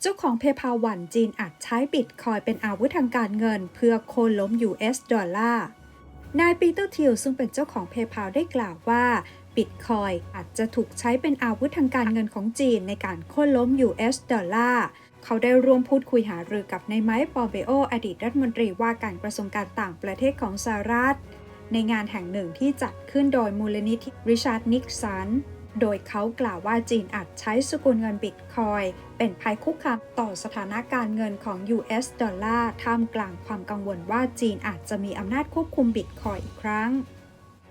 เจ้าของเพย์พาวันจีนอาจใช้บิตคอยเป็นอาวุธทางการเงิน เพื่อโค่นล้ม US ดอลลาร์ นายปีเตอร์ทิลซึ่งเป็นเจ้าของ PayPal ได้กล่าวว่าบิตคอยอาจจะถูกใช้เป็นอาวุธทางการเงินของจีนในการโค่นล้ม US ดอลลาร์เขาได้ร่วมพูดคุยหารือกับนายไมค์ปอมเบโอ อดีตรัฐมนตรีว่าการกระทรวงการต่างประเทศของสหรัฐ ในงานแห่งหนึ่งที่จัดขึ้นโดยมูลนิธิริชาร์ดนิกสัน โดยเขากล่าวว่าจีนอาจใช้สกุลเงินบิตคอยเป็นภัยคุกคามต่อสถานะการเงินของ US ดอลลาร์ท่ามกลางความกังวลว่าจีนอาจจะมีอำนาจควบคุมบิตคอยอีกครั้ง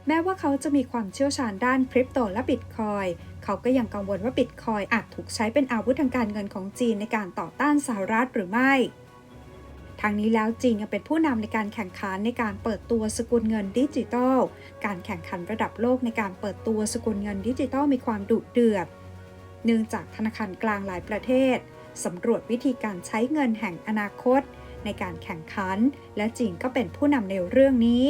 แม้ว่าเขาจะมีความเชี่ยวชาญด้านคริปโตและบิตคอยเขาก็ยังกังวลว่าบิตคอยอาจถูกใช้เป็นอาวุธทางการเงินของจีนในการต่อต้านสหรัฐหรือไม่ ทางนี้แล้วจีนยังเป็นผู้นำในการแข่งขันในการเปิดตัวสกุลเงินดิจิทัล การแข่งขันระดับโลกในการเปิดตัวสกุลเงินดิจิทัลมีความดุเดือด เนื่องจากธนาคารกลางหลายประเทศสำรวจวิธีการใช้เงินแห่งอนาคต ในการแข่งขัน และจีนก็เป็นผู้นำในเรื่องนี้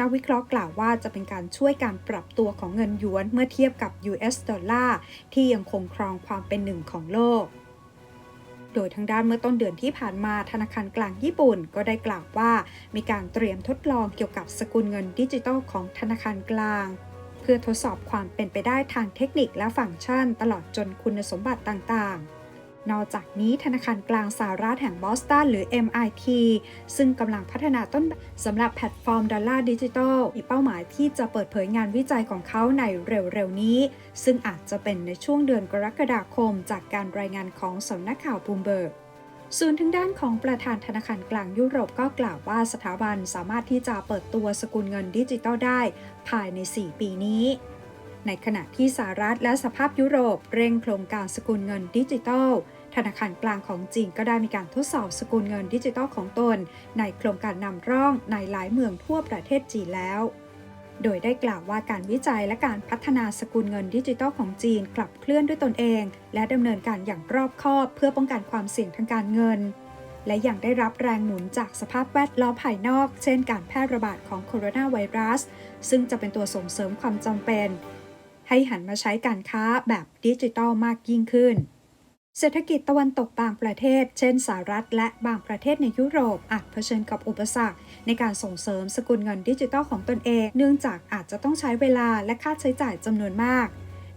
นักวิเคราะห์กล่าวว่าจะเป็นการช่วยการปรับตัวของเงินหยวนเมื่อเทียบกับ US ดอลลาร์ที่ยังคงครองความเป็นหนึ่งของโลก โดยทางด้านเมื่อต้นเดือนที่ผ่านมาธนาคารกลางญี่ปุ่นก็ได้กล่าวว่า มีการเตรียมทดลองเกี่ยวกับสกุลเงินดิจิทัลของธนาคารกลาง เพื่อทดสอบความเป็นไปได้ทางเทคนิคและฟังก์ชัน ตลอดจนคุณสมบัติต่างๆ นอกจากนี้ธนาคารกลางสหรัฐแห่งบอสตันหรือ MIT ซึ่งกำลังพัฒนาต้นสำหรับแพลตฟอร์มดอลลาร์ดิจิทัลมีเป้าหมายที่จะเปิดเผยงานวิจัยของเขาในเร็วๆ นี้ ซึ่งอาจจะเป็นในช่วงเดือนกรกฎาคมจากการรายงานของสำนักข่าวบูมเบิร์กส่วนทางด้านของประธานธนาคารกลางยุโรปก็กล่าวว่าสถาบันสามารถที่จะเปิดตัวสกุลเงินดิจิทัลได้ ภายใน 4 ปีนี้ ในขณะที่สหรัฐและสภาพยุโรปเร่งโครงการสกุลเงินดิจิทัล ธนาคารกลางของจีนก็ได้มีการทดสอบสกุลเงินดิจิทัลของตน ในโครงการนำร่องในหลายเมืองทั่วประเทศจีนแล้วโดยได้กล่าวว่าการวิจัยและการพัฒนาสกุลเงินดิจิทัลของจีนกลับเคลื่อนด้วยตนเอง และดำเนินการอย่างรอบคอบเพื่อป้องกันความเสี่ยงทางการเงิน และยังได้รับแรงหนุนจากสภาพแวดล้อมภายนอก เช่นการแพร่ระบาดของโคโรนาไวรัส ซึ่งจะเป็นตัวส่งเสริมความจำเป็น ให้หันมาใช้การค้าแบบดิจิทัลมากยิ่งขึ้น เศรษฐกิจตะวันตกบางประเทศ เช่นสหรัฐ และบางประเทศในยุโรปอาจเผชิญกับอุปสรรค ในการส่งเสริมสกุลเงินดิจิทัลของตนเอง เนื่องจากอาจจะต้องใช้เวลาและค่าใช้จ่ายจำนวนมาก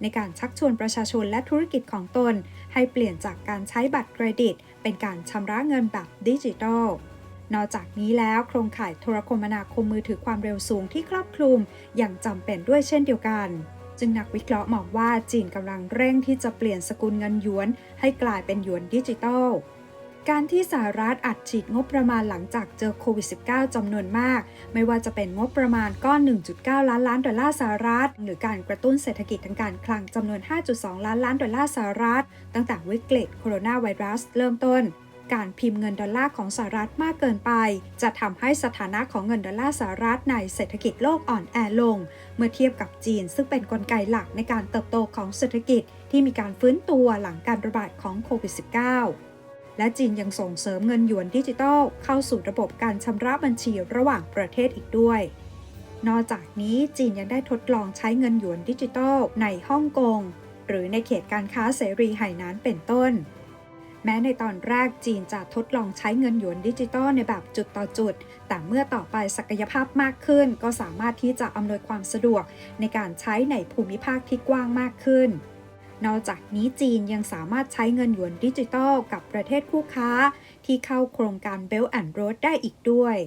ในการชักชวนประชาชนและธุรกิจของตน ให้เปลี่ยนจากการใช้บัตรเครดิต เป็นการชำระเงินแบบดิจิทัลนอกจากนี้แล้วโครงข่ายโทรคมนาคมมือถือความเร็วสูงที่ครอบคลุมอย่างจำเป็นด้วยเช่นเดียวกัน จึงนักวิเคราะห์มองว่าจีนกำลังเร่งที่จะเปลี่ยนสกุลเงินหยวน ให้กลายเป็นหยวนดิจิทัล การที่สหรัฐอัดฉีดงบประมาณหลังจากเจอโควิด -19 จำนวนมาก ไม่ว่าจะเป็นงบประมาณก้อน 1.9 ล้านล้านดอลลาร์สหรัฐ หรือการกระตุ้นเศรษฐกิจทางการคลังจำนวน 5.2 ล้านล้านดอลลาร์สหรัฐ ตั้งแต่วิกฤตโคโรนาไวรัสเริ่มต้น การพิมพ์เงินดอลลาร์ของสหรัฐมากเกินไป จะทำให้สถานะของเงินดอลลาร์สหรัฐในเศรษฐกิจโลกอ่อนแอลง เมื่อเทียบกับจีน ซึ่งเป็นนกลไกหลักในการเติบโตของเศรษฐกิจที่มีการฟื้นตัวหลังการระบาดของโควิด -19 และจีนยังส่งเสริมเงินหยวนดิจิทัล เข้าสู่ระบบการชำระบัญชีระหว่างประเทศอีกด้วย นอกจากนี้จีนยังได้ทดลองใช้เงินหยวนดิจิทัลในฮ่องกง หรือในเขตการค้าเสรีไหหนานเป็นต้น แม้ในตอนแรกจีนจะทดลองใช้เงินหยวนดิจิทัลในแบบจุดต่อจุด แต่เมื่อต่อไปศักยภาพมากขึ้น ก็สามารถที่จะอำนวยความสะดวกในการใช้ในภูมิภาคที่กว้างมากขึ้น นอกจากนี้จีนยังสามารถใช้เงินหยวนดิจิทัลกับประเทศคู่ค้า ที่เข้าโครงการ Belt and Road ได้อีกด้วย